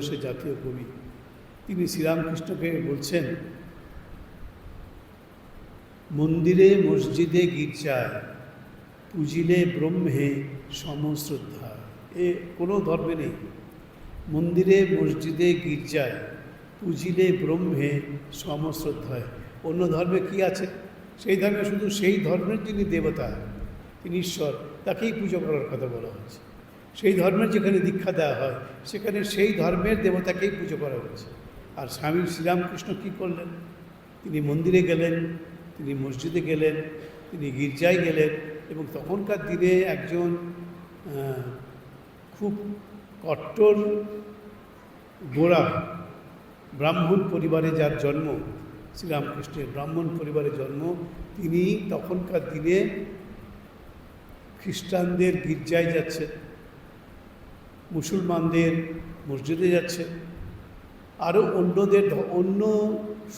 সে জাতীয় কবি। তিনি শ্রীরামকৃষ্ণকে বলছেন, মন্দিরে মসজিদে গির্জায় পুজিলে ব্রহ্মে সমশ্রদ্ধা। এ কোনো ধর্মে নেই। মন্দিরে মসজিদে গির্জায় পুজিলে ব্রহ্মে সমশ্রদ্ধায় অন্য ধর্মে কি আছে? সেই ধর্মে শুধু সেই ধর্মের যিনি দেবতা, তিনি ঈশ্বর, তাকেই পুজো করার কথা বলা হচ্ছে সেই ধর্মের যেখানে দীক্ষা দেওয়া হয়, সেখানে সেই ধর্মের দেবতাকেই পুজো করা হচ্ছে আর স্বামী শ্রীরামকৃষ্ণ কী করলেন? তিনি মন্দিরে গেলেন, তিনি মসজিদে গেলেন, তিনি গির্জায় গেলেন এবং তখনকার দিনে একজন খুব কট্টর গোড়া ব্রাহ্মণ পরিবারে যার জন্ম, শ্রীরামকৃষ্ণের ব্রাহ্মণ পরিবারে জন্ম, তিনি তখনকার দিনে খ্রিস্টানদের গির্জায় যাচ্ছেন। মুসলমানদের মসজিদে যাচ্ছে, আরও অন্যদের অন্য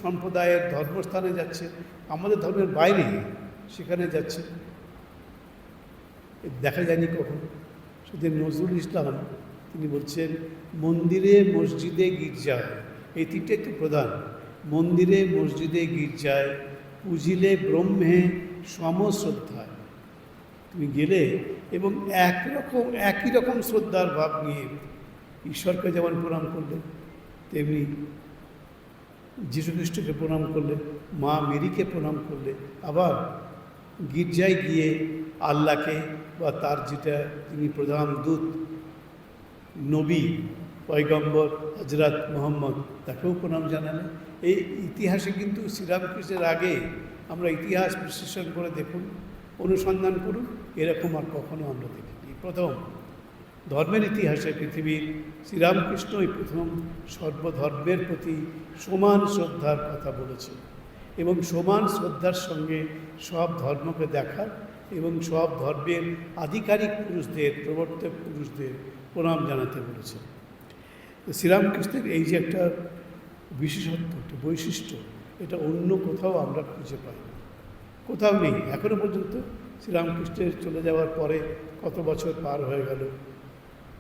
সম্প্রদায়ের ধর্মস্থানে যাচ্ছে, আমাদের ধর্মের বাইরে সেখানে যাচ্ছে। দেখা যায়নি কখন? শুধু নজরুল ইসলাম, তিনি বলছেন, মন্দিরে মসজিদে গির্জায় এই তিনটে একটু প্রধান, মন্দিরে মসজিদে গির্জায় পুজিলে ব্রহ্মে সমশ্রদ্ধায়। তুমি গেলে এবং একরকম, একই রকম শ্রদ্ধার ভাব নিয়ে ঈশ্বরকে যেমন প্রণাম করলে, তেমনি যীশুখ্রিস্টকে প্রণাম করলে, মা মেরিকে প্রণাম করলে, আবার গির্জায় গিয়ে আল্লাহকে বা তার যেটা তিনি প্রধান দূত, নবী, পয়গম্বর হজরত মোহাম্মদ, তাকেও প্রণাম জানালেন এই ইতিহাসে কিন্তু শ্রীরামকৃষ্ণের আগে আমরা ইতিহাস বিশ্লেষণ করে দেখুন। অনুসন্ধান করুন এরকম আর কখনো আমরা দেখিনি প্রথম, ধর্মের ইতিহাসে পৃথিবীর শ্রীরামকৃষ্ণই প্রথম সর্বধর্মের প্রতি সমান শ্রদ্ধার কথা বলেছে এবং সমান শ্রদ্ধার সঙ্গে সব ধর্মকে দেখার এবং সব ধর্মের আধিকারিক পুরুষদের, প্রবর্তক পুরুষদের প্রণাম জানাতে বলেছে শ্রীরামকৃষ্ণের এই যে একটা বিশেষত্ব, একটা বৈশিষ্ট্য, এটা অন্য কোথাও আমরা খুঁজে পাই না কোথাও নেই। এখনও পর্যন্ত শ্রীরামকৃষ্ণের চলে যাওয়ার পরে কত বছর পার হয়ে গেল?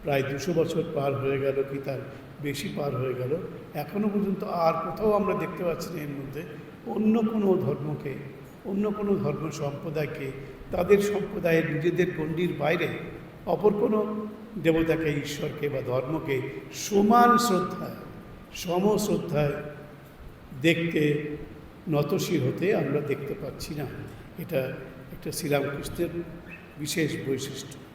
প্রায় দুশো বছর পার হয়ে গেল কি তার বেশি পার হয়ে গেল? এখনও পর্যন্ত আর কোথাও আমরা দেখতে পাচ্ছি না এর মধ্যে। অন্য কোনো ধর্মকে, অন্য কোনো ধর্ম সম্প্রদায়কে, তাদের সম্প্রদায়ের নিজেদের গণ্ডির বাইরে অপর কোনো দেবতাকে, ঈশ্বরকে বা ধর্মকে সমান শ্রদ্ধায় সম শ্রদ্ধায় দেখতে নতশির হতে আমরা দেখতে পাচ্ছি না। এটা একটা শ্রীরামকৃষ্ণের বিশেষ বৈশিষ্ট্য।